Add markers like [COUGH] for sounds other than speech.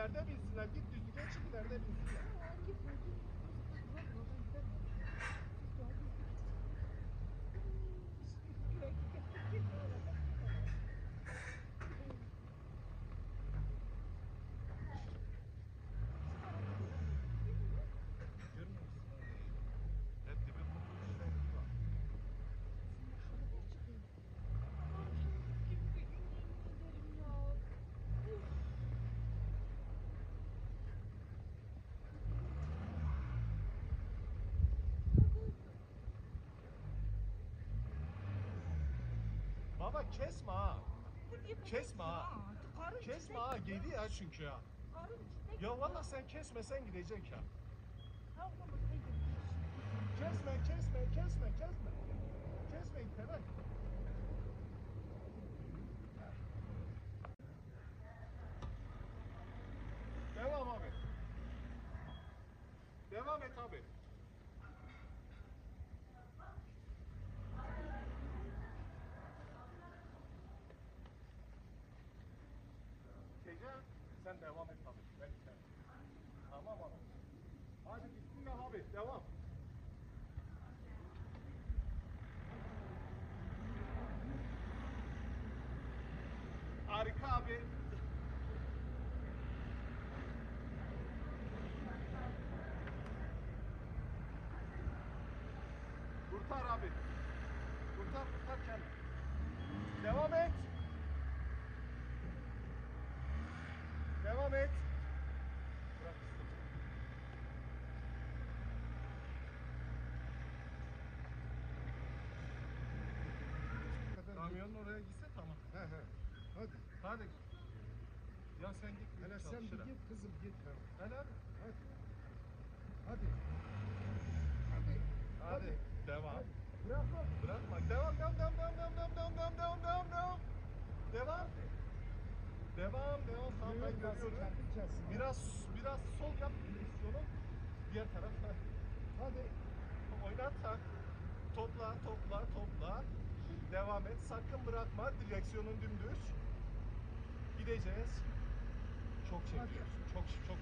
nerede bilsinler? Git düzlüğe çık nerede bilsinler? Baba kesme ha. Kesme ha. Kesme ha. Gedi ya çünkü ya. Ya valla sen kesmesen gidecek ya. Kesme, kesme, kesme, kesme. Kesme İlkeren. Devam abi. Devam et abi. Sen devam et abi. Ben sen. Tamam abi. Hadi bismillah abi. Devam. Harika abi. Kurtar abi. Kurtar kurtar kendini. Devam et. Devam et. Kamyonun oraya gitse tamam. He he. Hadi. Hadi. Ya sen git. Hele sen bir git kızım git. he. Hadi hadi. Hadi. Hadi. Hadi. Devam. Hadi. Bırakma. Bırakma. Devam, devam, devam, devam, devam, devam, devam, devam. Devam. Devam, devam. Ben Biraz. Biraz, sol yap direksiyonu. Diğer tarafa. [LAUGHS] Hadi. Oynat tak. Topla, topla, topla. Devam et. Sakın bırakma. Direksiyonun dümdüz. Gideceğiz. Çok çekiyorsun. Çok çok.